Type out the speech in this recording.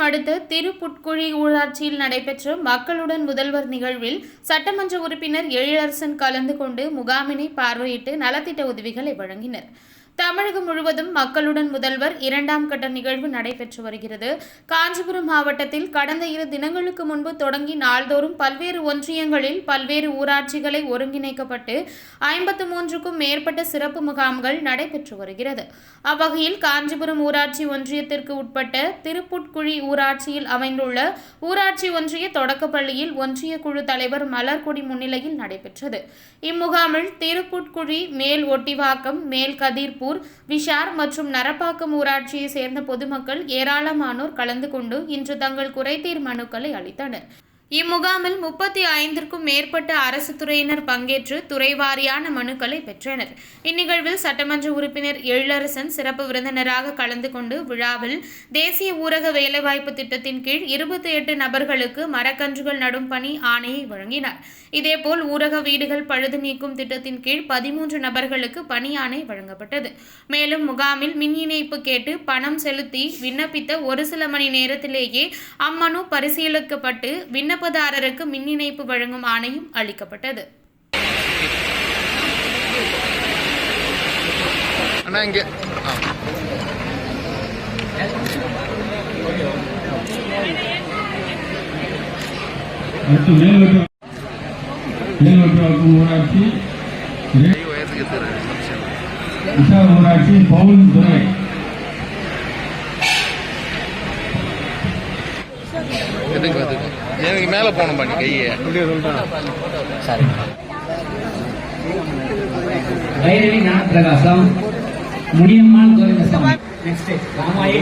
அடுத்த திருப்புட்குழி ஊராட்சியில் நடைபெற்ற மக்களுடன் முதல்வர் நிகழ்வில் சட்டமன்ற உறுப்பினர் எழிலரசன் கலந்து கொண்டு முகாமினை பார்வையிட்டு நலத்திட்ட உதவிகளை வழங்கினர். தமிழகம் முழுவதும் மக்களுடன் முதல்வர் இரண்டாம் கட்ட நிகழ்வு நடைபெற்று வருகிறது. காஞ்சிபுரம் மாவட்டத்தில் கடந்த இரு தினங்களுக்கு முன்பு தொடங்கி நாள்தோறும் பல்வேறு ஒன்றியங்களில் பல்வேறு ஊராட்சிகளை ஒருங்கிணைக்கப்பட்டு ஐம்பத்து மூன்றுக்கும் மேற்பட்ட சிறப்பு முகாம்கள் நடைபெற்று வருகிறது. அவ்வகையில் காஞ்சிபுரம் ஊராட்சி ஒன்றியத்திற்கு உட்பட்ட திருப்புட்குழி ஊராட்சியில் அமைந்துள்ள ஊராட்சி ஒன்றிய தொடக்கப்பள்ளியில் ஒன்றிய குழு தலைவர் மலர்கொடி முன்னிலையில் நடைபெற்றது. இம்முகாமில் திருப்புட்குழி மேல் ஒட்டிவாக்கம் மேல் கதிர்ப்பு திருப்பூர் விஷார் மற்றும் நரப்பாக்கம் ஊராட்சியை சேர்ந்த பொதுமக்கள் ஏராளமானோர் கலந்து கொண்டு இன்று தங்கள் குறைதீர் மனுக்களை அளித்தனர். இம்முகாமில் முப்பத்தி ஐந்திற்கும் மேற்பட்ட அரசு துறையினர் பங்கேற்று துறைவாரியான மனுக்களை பெற்றனர். இந்நிகழ்வில் சட்டமன்ற உறுப்பினர் எழிலரசன் சிறப்பு விருந்தினராக கலந்து கொண்டு விழாவில் தேசிய ஊரக வேலைவாய்ப்பு திட்டத்தின் கீழ் இருபத்தி எட்டு நபர்களுக்கு மரக்கன்றுகள் நடும் பணி ஆணையை வழங்கினார். இதேபோல் ஊரக வீடுகள் பழுது நீக்கும் திட்டத்தின் கீழ் பதிமூன்று நபர்களுக்கு பணி ஆணை வழங்கப்பட்டது. மேலும் முகாமில் மின் இணைப்பு கேட்டு பணம் செலுத்தி விண்ணப்பித்த ஒரு சில மணி நேரத்திலேயே அம்மனு பரிசீலிக்கப்பட்டு விண்ணப்பதாரருக்கு மின் இணைப்பு வழங்கும் ஆணையும் அளிக்கப்பட்டது. அண்ணா இங்கே. ஊராட்சி ஊராட்சி பவுன் துறை. எதுக்கு எதுக்கு எனக்கு மேலே போகணும் பண்ணி கையை. வைரவி ஞானப்பிரகாசம் முனியம்மாள் கோவிந்தசாமி. நெக்ஸ்ட் ராமாயி